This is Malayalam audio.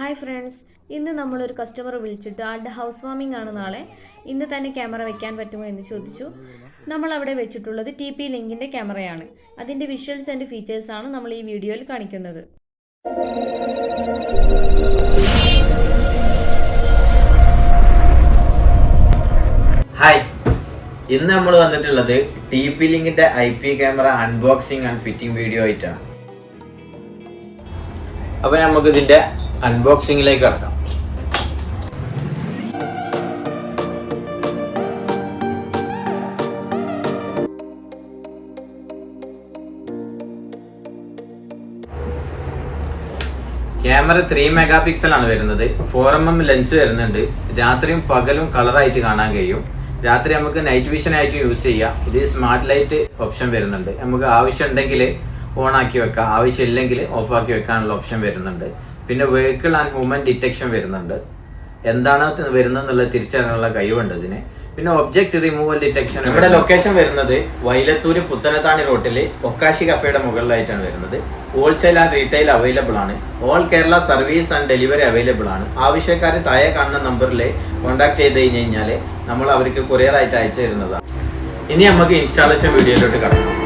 ഹായ് ഫ്രണ്ട്സ് ഇന്ന് നമ്മളൊരു കസ്റ്റമർ വിളിച്ചിട്ട് ആളുടെ ഹൗസ് വാമിംഗ് ആണ് നാളെ. ഇന്ന് തന്നെ ക്യാമറ വെക്കാൻ പറ്റുമോ എന്ന് ചോദിച്ചു. നമ്മൾ അവിടെ വെച്ചിട്ടുള്ളത് ടി പി ലിങ്കിന്റെ ക്യാമറയാണ് അതിന്റെ വിഷ്വൽസ് ആൻഡ് ഫീച്ചേഴ്സാണ് നമ്മൾ ഈ വീഡിയോയിൽ കാണിക്കുന്നത്. ഹായ് ഇന്ന് നമ്മൾ വന്നിട്ടുള്ളത് T P ലിങ്കിന്റെ I P camera unboxing and fitting video ആയിട്ടാണ്. അപ്പൊ നമുക്ക് ഇതിന്റെ അൺബോക്സിംഗിലേക്ക് കടക്കാം. ക്യാമറ ത്രീ മെഗാ പിക്സൽ ആണ് വരുന്നത്. ഫോർ എം എം ലെൻസ് വരുന്നുണ്ട്. രാത്രിയും പകലും കളറായിട്ട് കാണാൻ കഴിയും. രാത്രി നമുക്ക് നൈറ്റ് വിഷൻ ആയിട്ട് യൂസ് ചെയ്യാം. ഇത് സ്മാർട്ട് ലൈറ്റ് ഓപ്ഷൻ വരുന്നുണ്ട്. നമുക്ക് ആവശ്യം ഉണ്ടെങ്കിൽ ഓൺ ആക്കി വെക്കാം ആവശ്യമില്ലെങ്കിൽ ഓഫ് ആക്കി വെക്കാനുള്ള ഓപ്ഷൻ വരുന്നുണ്ട്. പിന്നെ വെഹിക്കിൾ ആൻഡ് ഹ്യൂമൻ ഡിറ്റക്ഷൻ വരുന്നുണ്ട്. എന്താണ് വരുന്നതെന്നുള്ളത് തിരിച്ചറിയാനുള്ള കഴിവുണ്ട് ഇതിന് പിന്നെ ഒബ്ജക്ട് റിമൂവൽ ഡിറ്റക്ഷൻ ഇവിടെ ലൊക്കേഷൻ വരുന്നത് വൈലത്തൂര് പുത്തനത്താണി റോട്ടിൽ ഒക്കാശി കഫേയുടെ മുകളിലായിട്ടാണ് വരുന്നത്. ഹോൾസെയിൽ ആൻഡ് റീറ്റെയിൽ അവൈലബിൾ ആണ്. All Kerala service and delivery available ആണ്. ആവശ്യക്കാർ താഴെ കാണുന്ന നമ്പറിൽ കോൺടാക്ട് ചെയ്ത് കഴിഞ്ഞ് കഴിഞ്ഞാൽ നമ്മൾ അവർക്ക് കൊറിയറായിട്ട് അയച്ചു തരുന്നതാണ്. ഇനി നമുക്ക് ഇൻസ്റ്റാളേഷൻ വീഡിയോയിലോട്ട് കടക്കാം.